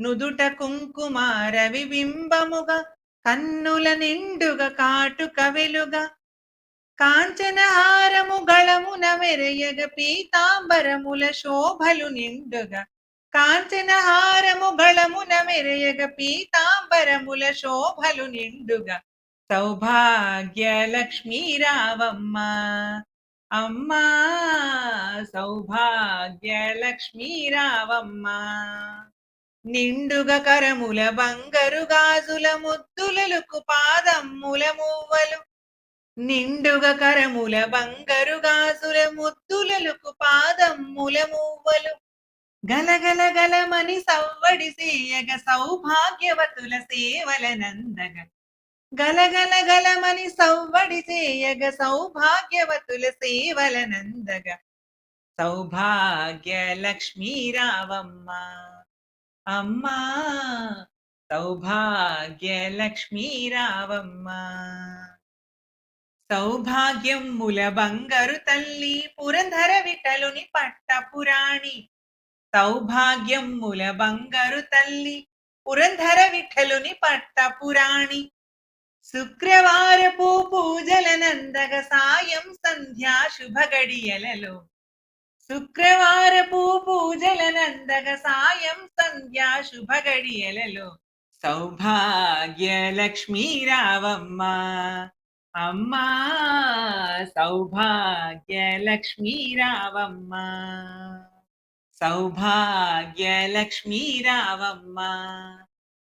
నుదుట కుంకుమార విబింబముగా కన్నుల నిండుగా కాటుక వెలుగా కాంచనహారము గళమున మెరయగ పీతాంబరముల శోభలు నిండుగా. కాంచన హారము గళమున మెరయగ పీతాంబరముల శోభలు నిండుగా. సౌభాగ్య లక్ష్మీ రావమ్మ అమ్మా సౌభాగ్య లక్ష్మీ రావమ్మ. నిండుగ కరముల బంగరు గాజుల ముద్దులకు పాదమ్ముల మువ్వలు. నిండుగ కరముల బంగరు గాజుల ముద్దులకు పాదమ్ముల మువ్వలు. గలగల గలమని సవ్వడి సేయగ సౌభాగ్యవతుల సేవల నందగ. గలగల గలమని సవ్వడి చేయగ సౌభాగ్యవతుల సేవల నందగ. సౌభాగ్య లక్ష్మీ రావమ్మ అమ్మా సౌభాగ్య రావమ్మ సౌభాగ్యం ముల బంగారు తల్లి పురంధర విఠలుని పట్ట పురాణి. సౌభాగ్యం ముల బంగారు తల్లి పురంధర విఠలుని పట్ట పురాణి. శుక్రవారపు పూజల నందగ సాయం సంధ్యా శుభ గడియలలో. శుక్రవారపు పూజల నందగ సాయం సంధ్యా శుభ గడియలలో సౌభాగ్య లక్ష్మీ రావమ్మ అమ్మా సౌభాగ్య లక్ష్మీ రావమ్మ సౌభాగ్య లక్ష్మీ రావమ్మ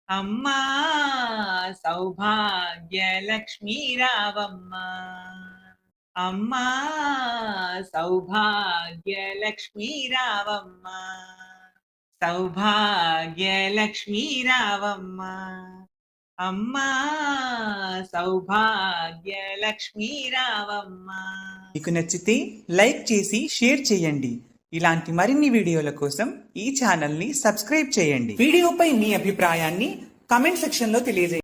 అమ్మా సౌభాగ్య లక్ష్మీ రావమ్మ అమ్మా సౌభాగ్య లక్ష్మీ రావమ్మ. సౌభాగ్య లక్ష్మీ రావమ్మ. అమ్మా సౌభాగ్య లక్ష్మీ రావమ్మ. మీకు నచ్చితే లైక్ చేసి షేర్ చేయండి. ఇలాంటి మరిన్ని వీడియోల కోసం ఈ ఛానల్ని సబ్స్క్రైబ్ చేయండి. వీడియోపై మీ అభిప్రాయాన్ని కమెంట్ సెక్షన్లో తెలియజేయండి.